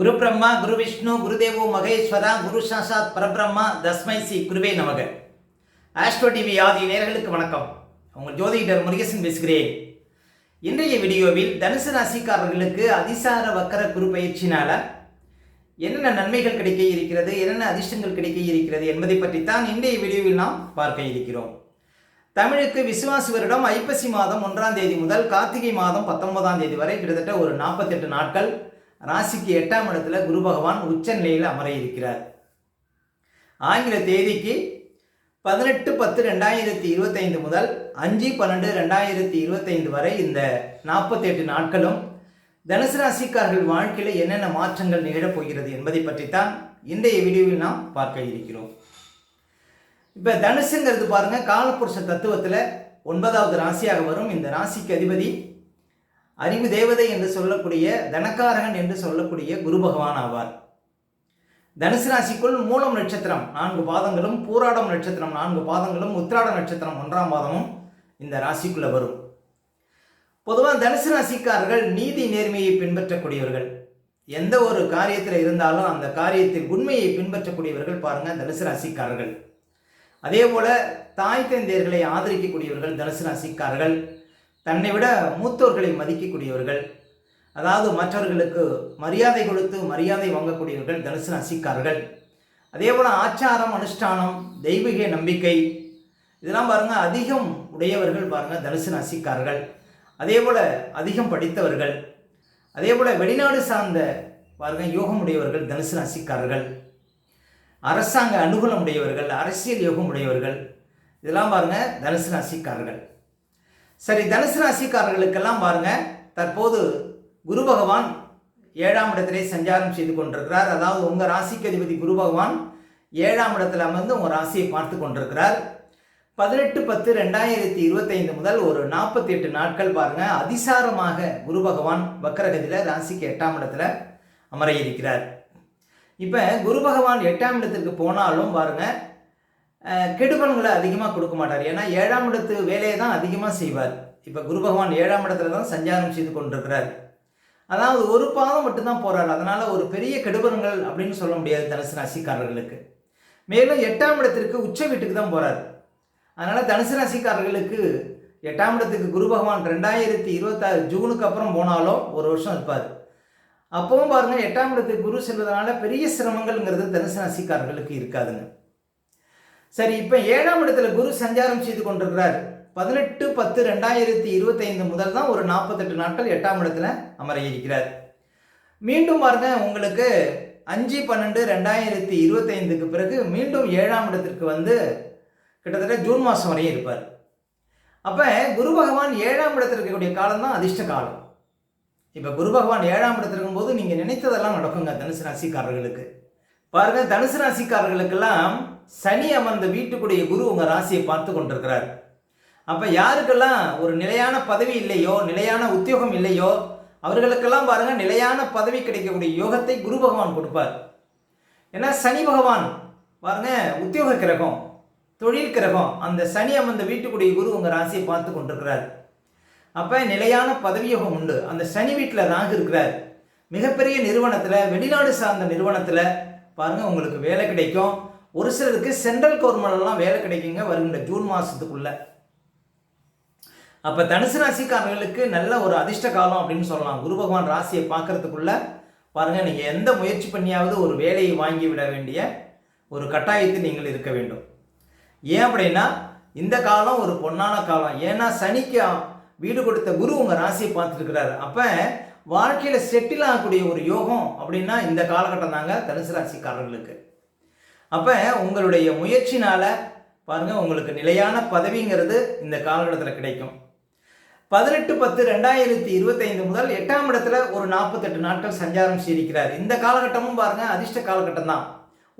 குரு பிரம்மா குரு விஷ்ணு குருதேவோ மகேஸ்வரா குரு சாசாத் பரபிரம்மா தஸ்மை சி குருவே நமக. ஆஸ்ட்ரோ டிவி ஆதி நேர்களுக்கு வணக்கம். உங்கள் ஜோதிடர் முருகேசன் பேசுகிறேன். இன்றைய வீடியோவில் தனுசு ராசிக்காரர்களுக்கு அதிசார வக்கர குரு பயிற்சினால என்னென்ன நன்மைகள் கிடைக்க இருக்கிறது என்னென்ன அதிர்ஷ்டங்கள் கிடைக்க இருக்கிறது என்பதை பற்றித்தான் இன்றைய வீடியோவில் நாம் பார்க்க இருக்கிறோம். தமிழுக்கு விசுவாசி வருடம் ஐப்பசி மாதம் ஒன்றாம் தேதி முதல் கார்த்திகை மாதம் பத்தொன்பதாம் தேதி வரை கிட்டத்தட்ட ஒரு நாற்பத்தெட்டு நாட்கள் ராசிக்கு எட்டாம் இடத்துல குரு பகவான் உச்ச நிலையில் அமர இருக்கிறார் ஆங்கில தேதிக்கு பதினெட்டு பத்து ரெண்டாயிரத்தி இருபத்தைந்து முதல் அஞ்சு பன்னெண்டு ரெண்டாயிரத்தி இருபத்தைந்து வரை இந்த நாற்பத்தெட்டு நாட்களும் தனுசு ராசிக்காரர்கள் வாழ்க்கையில் என்னென்ன மாற்றங்கள் நிகழப் போகிறது என்பதை பற்றித்தான் இன்றைய வீடியோவில் நாம் பார்க்க இருக்கிறோம். இப்போ தனுசுங்கிறது பாருங்கள் காலப்புருஷ தத்துவத்தில் ஒன்பதாவது ராசியாக வரும். இந்த ராசிக்கு அதிபதி அறிவு தேவதை என்று சொல்லக்கூடிய தனக்காரகன் என்று சொல்லக்கூடிய குரு பகவான் ஆவார். தனுசு ராசிக்குள் மூலம் நட்சத்திரம் நான்கு பாதங்களும் பூராடம் நட்சத்திரம் நான்கு பாதங்களும் உத்திராட நட்சத்திரம் ஒன்றாம் பாதமும் இந்த ராசிக்குள்ள வரும். பொதுவாக தனுசு ராசிக்காரர்கள் நீதி நேர்மையை பின்பற்றக்கூடியவர்கள். எந்த ஒரு காரியத்தில் இருந்தாலும் அந்த காரியத்தில் உண்மையை பின்பற்றக்கூடியவர்கள் பாருங்க தனுசு ராசிக்காரர்கள். அதே போல தாய் தந்தையர்களை ஆதரிக்கக்கூடியவர்கள் தனுசு ராசிக்காரர்கள். தன்னை விட மூத்தோர்களை மதிக்கக்கூடியவர்கள் அதாவது மற்றவர்களுக்கு மரியாதை கொடுத்து மரியாதை வாங்கக்கூடியவர்கள் தனுசு ராசிக்காரர்கள். அதே போல் ஆச்சாரம் அனுஷ்டானம் தெய்வீக நம்பிக்கை இதெல்லாம் பாருங்க அதிகம் உடையவர்கள் பாருங்க தனுசு ராசிக்காரர்கள். அதே போல் அதிகம் படித்தவர்கள். அதே போல் வெளிநாடு சார்ந்த பாருங்க யோகம் உடையவர்கள் தனுசு ராசிக்காரர்கள். அரசாங்க அனுகூலம் உடையவர்கள் அரசியல் யோகம் உடையவர்கள். இதெல்லாம் பாருங்க தனுசு ராசிக்காரர்கள். சரி தனுசு ராசிக்காரர்களுக்கெல்லாம் பாருங்க. தற்போது குரு பகவான் ஏழாம் இடத்திலே சஞ்சாரம் செய்து கொண்டிருக்கிறார். அதாவது உங்கள் ராசிக்கு அதிபதி குரு பகவான் ஏழாம் இடத்துல அமர்ந்து உங்கள் ராசியை பார்த்து கொண்டிருக்கிறார். பதினெட்டு பத்து ரெண்டாயிரத்தி இருபத்தைந்து முதல் ஒரு நாற்பத்தி எட்டு நாட்கள் பாருங்க. அதிசாரமாக குரு பகவான் வக்கரகதியில் ராசிக்கு எட்டாம் இடத்துல அமர இருக்கிறார். இப்போ குரு பகவான் எட்டாம் இடத்திற்கு போனாலும் பாருங்க அஹ், கெடுபலன்களை அதிகமாக கொடுக்க மாட்டார். ஏன்னா ஏழாம் இடத்து வேலையை தான் அதிகமாக செய்வார். இப்போ குரு பகவான் ஏழாம் இடத்துல தான் சஞ்சாரம் செய்து கொண்டிருக்கிறார். அதாவது ஒரு பாதம் மட்டும்தான் போகிறார் அதனால் ஒரு பெரிய கெடுபலன்கள் அப்படின்னு சொல்ல முடியாது தனுசு ராசிக்காரர்களுக்கு. மேலும் எட்டாம் இடத்திற்கு உச்ச வீட்டுக்கு தான் போகிறார் அதனால் தனுசு ராசிக்காரர்களுக்கு எட்டாம் இடத்துக்கு குரு பகவான் ரெண்டாயிரத்தி இருபத்தாறு ஜூனுக்கு அப்புறம் போனாலும் ஒரு வருஷம் இருப்பார். அப்பவும் பாருங்க எட்டாம் இடத்துக்கு குரு செல்வதனால பெரிய சிரமங்கள்ங்கிறது தனுசு ராசிக்காரர்களுக்கு இருக்காதுங்க. சரி இப்போ ஏழாம் இடத்துல குரு சஞ்சாரம் செய்து கொண்டிருக்கிறார். பதினெட்டு பத்து ரெண்டாயிரத்தி இருபத்தைந்து முதல் தான் ஒரு நாற்பத்தெட்டு நாட்கள் எட்டாம் இடத்துல அமர இருக்கிறார். மீண்டும் பாருங்க உங்களுக்கு அஞ்சு பன்னெண்டு ரெண்டாயிரத்தி இருபத்தைந்துக்கு பிறகு மீண்டும் ஏழாம் இடத்திற்கு வந்து கிட்டத்தட்ட ஜூன் மாதம் வரையும் இருப்பார். அப்போ குரு பகவான் ஏழாம் இடத்தில் இருக்கக்கூடிய காலம் தான் அதிர்ஷ்ட காலம். இப்போ குரு பகவான் ஏழாம் இடத்துல இருக்கும்போது நீங்கள் நினைத்ததெல்லாம் நடக்குங்க தனுசு ராசிக்காரர்களுக்கு. பாருங்க தனுசு ராசிக்காரர்களுக்கெல்லாம் சனி அமர்ந்த வீட்டுக்குடைய குரு உங்கள் ராசியை பார்த்து கொண்டிருக்கிறார். அப்போ யாருக்கெல்லாம் ஒரு நிலையான பதவி இல்லையோ நிலையான உத்தியோகம் இல்லையோ அவர்களுக்கெல்லாம் பாருங்க நிலையான பதவி கிடைக்கக்கூடிய யோகத்தை குரு பகவான் கொடுப்பார். ஏன்னா சனி பகவான் பாருங்க உத்தியோக கிரகம் தொழில் கிரகம் அந்த சனி அமர்ந்த வீட்டுக்குடைய குரு உங்கள் ராசியை பார்த்து கொண்டிருக்கிறார். அப்போ நிலையான பதவியோகம் உண்டு. அந்த சனி வீட்டில் ராகு இருக்கிறார். மிகப்பெரிய நிறுவனத்தில் வெளிநாடு சார்ந்த நிறுவனத்தில் பாருங்கள் உங்களுக்கு வேலை கிடைக்கும். ஒரு சிலருக்கு சென்ட்ரல் கவர்மெண்ட்லாம் வேலை கிடைக்குங்க வருகின்ற ஜூன் மாதத்துக்குள்ள அப்போ தனுசு ராசிக்காரர்களுக்கு நல்ல ஒரு அதிர்ஷ்ட காலம் அப்படின்னு சொல்லலாம். குரு பகவான் ராசியை பார்க்கறதுக்குள்ள பாருங்கள் நீங்கள் எந்த முயற்சி பண்ணியாவது ஒரு வேலையை வாங்கி விட வேண்டிய ஒரு கட்டாயத்தில் நீங்கள் இருக்க வேண்டும். ஏன் அப்படின்னா இந்த காலம் ஒரு பொன்னான காலம். ஏன்னா சனிக்கு வீடு கொடுத்த குரு உங்கள் ராசியை பார்த்துருக்கிறாரு. அப்போ வாழ்க்கையில் செட்டில் ஆகக்கூடிய ஒரு யோகம் அப்படின்னா இந்த காலகட்டம் தாங்க தனுசு ராசிக்காரர்களுக்கு. அப்போ உங்களுடைய முயற்சினால் பாருங்கள் உங்களுக்கு நிலையான பதவிங்கிறது இந்த காலகட்டத்தில் கிடைக்கும். பதினெட்டு பத்து ரெண்டாயிரத்தி இருபத்தைந்து முதல் எட்டாம் இடத்துல ஒரு நாற்பத்தெட்டு நாட்கள் சஞ்சாரம் செய்திருக்கிறார். இந்த காலகட்டமும் பாருங்கள் அதிர்ஷ்ட காலகட்டம் தான்.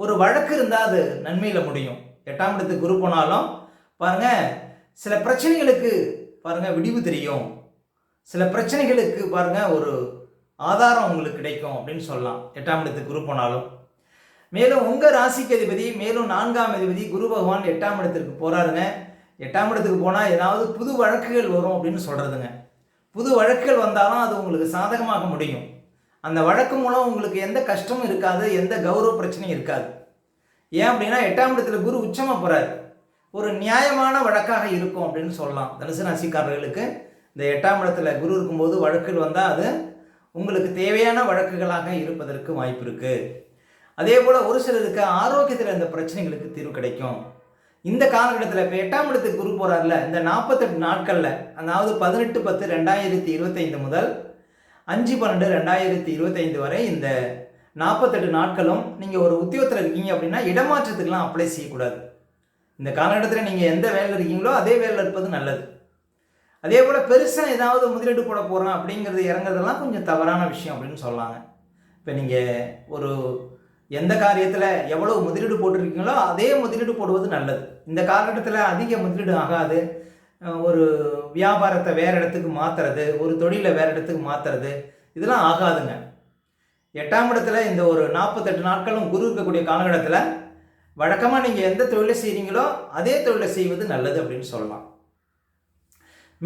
ஒரு வழக்கு இருந்தால் அது நன்மையில் முடியும். எட்டாம் இடத்துக்கு குரு போனாலும் பாருங்க சில பிரச்சனைகளுக்கு பாருங்கள் விடிவு தெரியும். சில பிரச்சனைகளுக்கு பாருங்க ஒரு ஆதாரம் உங்களுக்கு கிடைக்கும் அப்படின்னு சொல்லலாம். எட்டாம் இடத்துக்கு குரு போனாலும். மேலும் உங்கள் ராசிக்கு அதிபதி மேலும் நான்காம் அதிபதி குரு பகவான் எட்டாம் இடத்திற்கு போகிறாருங்க எட்டாம் இடத்துக்கு போனால் ஏதாவது புது வழக்குகள் வரும் அப்படின்னு சொல்கிறதுங்க புது வழக்குகள் வந்தாலும் அது உங்களுக்கு சாதகமாக முடியும். அந்த வழக்கு மூலம் உங்களுக்கு எந்த கஷ்டமும் இருக்காது எந்த கௌரவ பிரச்சனையும் இருக்காது. ஏன் அப்படின்னா எட்டாம் இடத்துல குரு உச்சமாக போகிறார் ஒரு நியாயமான வழக்காக இருக்கும் அப்படின்னு சொல்லலாம். தனுசு ராசிக்காரர்களுக்கு இந்த எட்டாம் இடத்துல குரு இருக்கும்போது வழக்குகள் வந்தால் அது உங்களுக்கு தேவையான வழக்குகளாக இருப்பதற்கு வாய்ப்பு இருக்குது அதே போல் ஒரு சிலருக்கு ஆரோக்கியத்தில் இந்த பிரச்சனைகளுக்கு தீர்வு கிடைக்கும். இந்த காலகட்டத்தில் இப்போ எட்டாம் இடத்துக்கு குரு போகிறார்ல இந்த நாற்பத்தெட்டு நாட்களில் அதாவது பதினெட்டு பத்து ரெண்டாயிரத்தி இருபத்தைந்து முதல் அஞ்சு பன்னெண்டு ரெண்டாயிரத்தி இருபத்தைந்து வரை இந்த நாற்பத்தெட்டு நாட்களும் நீங்கள் ஒரு உத்தியோகத்தில் இருக்கீங்க அப்படின்னா இடமாற்றத்துக்கெலாம் அப்ளை செய்யக்கூடாது. இந்த காலகட்டத்தில் நீங்கள் எந்த வேலையில் இருக்கீங்களோ அதே வேலையில் இருப்பது நல்லது. அதே போல் பெருசாக ஏதாவது முதலீடு போட போகிறோம் அப்படிங்கிறது இறங்குறதெல்லாம் கொஞ்சம் தவறான விஷயம் அப்படின்னு சொல்லாங்க. இப்போ நீங்கள் ஒரு எந்த காரியத்தில் எவ்வளோ முதலீடு போட்டிருக்கீங்களோ அதே முதலீடு போடுவது நல்லது. இந்த காலகட்டத்தில் அதிக முதலீடு ஆகாது. ஒரு வியாபாரத்தை வேறு இடத்துக்கு மாற்றுறது ஒரு தொழிலை வேறு இடத்துக்கு மாற்றுறது இதெல்லாம் ஆகாதுங்க. எட்டாம் இடத்துல இந்த ஒரு நாற்பத்தெட்டு நாட்களும் குரு இருக்கக்கூடிய காலகட்டத்தில் வழக்கமாக நீங்கள் எந்த தொழிலை செய்கிறீங்களோ அதே தொழிலை செய்வது நல்லது அப்படின்னு சொல்லலாம்.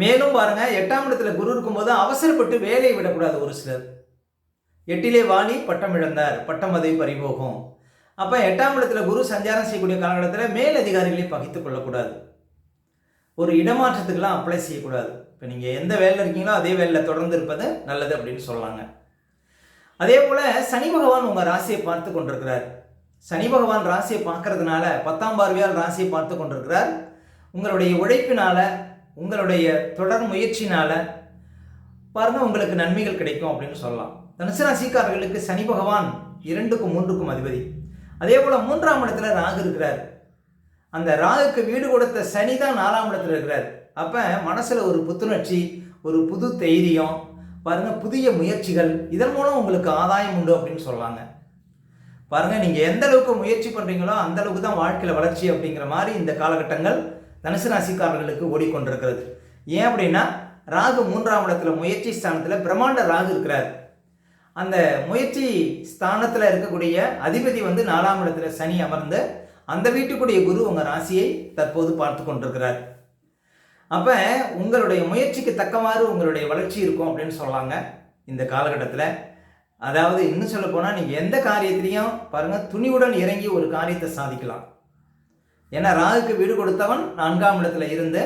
மேலும் பாருங்கள் எட்டாம் இடத்துல குரு இருக்கும்போது அவசரப்பட்டு வேலையை விடக்கூடாது ஒரு சிலர். எட்டிலே வாணி பட்டம் இழந்தார் பட்டம் பதவி பறிபோகும். அப்போ எட்டாம் இடத்துல குரு சஞ்சாரம் செய்யக்கூடிய காலகட்டத்தில் மேல் அதிகாரிகளை பகைத்துக் கொள்ளக்கூடாது. ஒரு இடமாற்றத்துக்கெல்லாம் அப்ளை செய்யக்கூடாது. இப்போ நீங்கள் எந்த வேலையில் இருக்கீங்களோ அதே வேலையில் தொடர்ந்து இருப்பது நல்லது அப்படின்னு சொல்லலாங்க அதே போல் சனி பகவான் உங்கள் ராசியை பார்த்து கொண்டிருக்கிறார். சனி பகவான் ராசியை பார்க்கறதுனால பத்தாம் பார்வையால் ராசியை பார்த்து கொண்டிருக்கிறார். உங்களுடைய உழைப்பினால உங்களுடைய தொடர் முயற்சினால பாருங்க உங்களுக்கு நன்மைகள் கிடைக்கும் அப்படின்னு சொல்லலாம். தனுசு ராசிக்காரர்களுக்கு சனி பகவான் இரண்டுக்கும் மூன்றுக்கும் அதிபதி. அதே போல் மூன்றாம் இடத்துல ராகு இருக்கிறார். அந்த ராகுக்கு வீடு கொடுத்த சனி தான் நாலாம் இடத்துல இருக்கிறார். அப்போ மனசில் ஒரு புத்துணர்ச்சி ஒரு புது தைரியம் பாருங்க புதிய முயற்சிகள் இதன் மூலம் உங்களுக்கு ஆதாயம் உண்டு அப்படின்னு சொல்லலாங்க பாருங்க நீங்க எந்த அளவுக்கு முயற்சி பண்றீங்களோ அந்த அளவுக்கு தான் வாழ்க்கையில வளர்ச்சி அப்படிங்கிற மாதிரி இந்த காலகட்டங்கள் தனுசு ராசிக்காரர்களுக்கு ஓடிக்கொண்டிருக்கிறது. ஏன் அப்படின்னா ராகு மூன்றாம் இடத்துல முயற்சி ஸ்தானத்தில் பிரம்மாண்ட ராகு இருக்கிறார். அந்த முயற்சி ஸ்தானத்தில் இருக்கக்கூடிய அதிபதி வந்து நாலாம் இடத்துல சனி அமர்ந்து அந்த வீட்டுக்குடைய குரு உங்கள் ராசியை தற்போது பார்த்து கொண்டிருக்கிறார். அப்போ உங்களுடைய முயற்சிக்கு தக்கவாறு உங்களுடைய வளர்ச்சி இருக்கும் அப்படின்னு சொல்லாங்க இந்த காலகட்டத்தில். அதாவது இன்னும் சொல்ல போனால் நீங்கள் எந்த காரியத்திலையும் பாருங்கள் துணிவுடன் இறங்கி ஒரு காரியத்தை சாதிக்கலாம். ஏன்னா ராகுக்கு வீடு கொடுத்தவன் நான்காம் இடத்துல இருந்து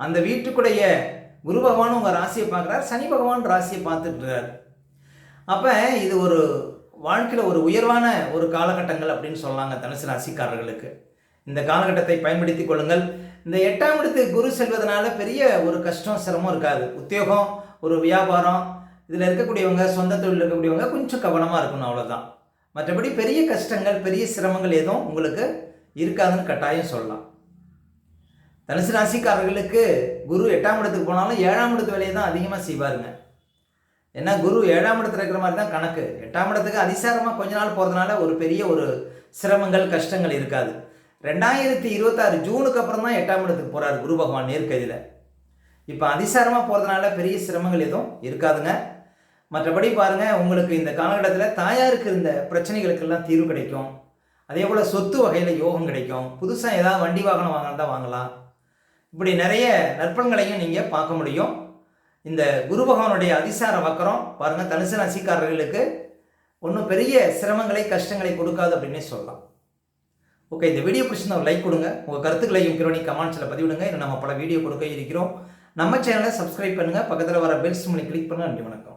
அந்த வீட்டுக்குடைய குரு பகவான் உங்கள் ராசியை பார்க்குறார் சனி பகவான் ராசியை பார்த்துட்டு அப்போ இது ஒரு வாழ்க்கையில் ஒரு உயர்வான ஒரு காலகட்டங்கள் அப்படின்னு சொல்லலாங்க தனுசு ராசிக்காரர்களுக்கு. இந்த காலகட்டத்தை பயன்படுத்தி கொள்ளுங்கள். இந்த எட்டாம் இடத்துக்கு குரு செல்வதனால பெரிய ஒரு கஷ்டம் சிரமம் இருக்காது. உத்தியோகம் ஒரு வியாபாரம் இதில் இருக்கக்கூடியவங்க சொந்த தொழில் இருக்கக்கூடியவங்க கொஞ்சம் கவனமாக இருக்கணும் அவ்வளோதான் மற்றபடி பெரிய கஷ்டங்கள் பெரிய சிரமங்கள் எதுவும் உங்களுக்கு இருக்காதுன்னு கட்டாயம் சொல்லலாம். தனுசு ராசிக்காரர்களுக்கு குரு எட்டாம் இடத்துக்கு போனாலும் ஏழாம் இடத்து வேலையை தான் அதிகமாக செய்வாருங்க. ஏன்னா குரு ஏழாம் இடத்துல இருக்கிற மாதிரி தான் கணக்கு. எட்டாம் இடத்துக்கு அதிசாரமாக கொஞ்ச நாள் போகிறதுனால ஒரு பெரிய ஒரு சிரமங்கள் கஷ்டங்கள் இருக்காது. ரெண்டாயிரத்தி இருபத்தாறு ஜூனுக்கு அப்புறம் தான் எட்டாம் இடத்துக்கு போகிறார் குரு பகவான் நேர்கதியில். இப்போ அதிசாரமாக போகிறதுனால பெரிய சிரமங்கள் எதுவும் இருக்காதுங்க. மற்றபடி பாருங்கள் உங்களுக்கு இந்த காலகட்டத்தில் தாயாருக்கு இருந்த பிரச்சனைகளுக்கெல்லாம் தீர்வு கிடைக்கும். அதே போல் சொத்து வகையில் யோகம் கிடைக்கும். புதுசாக ஏதாவது வண்டி வாகனம் வாங்கினா தான் வாங்கலாம். இப்படி நிறைய நற்பண்களையும் நீங்கள் பார்க்க முடியும். இந்த குரு பகவானுடைய அதிசார வக்கரம் பாருங்கள் தனுசு ராசிக்காரர்களுக்கு ஒன்றும் பெரிய சிரமங்களை கஷ்டங்களை கொடுக்காது அப்படின்னே சொல்லலாம். ஓகே இந்த வீடியோ பிடிச்சிருந்தா லைக் கொடுங்க. உங்கள் கருத்துக்களையும் கிரோனி கமெண்ட்ஸில் பதிவிடுங்க. இன்னும் நம்ம பல வீடியோ கொடுக்க இருக்கிறோம். நம்ம சேனலை சப்ஸ்கிரைப் பண்ணுங்கள் பக்கத்தில் வர பெல்ஸ் மணி கிளிக் பண்ணுங்கள் நன்றி வணக்கம்.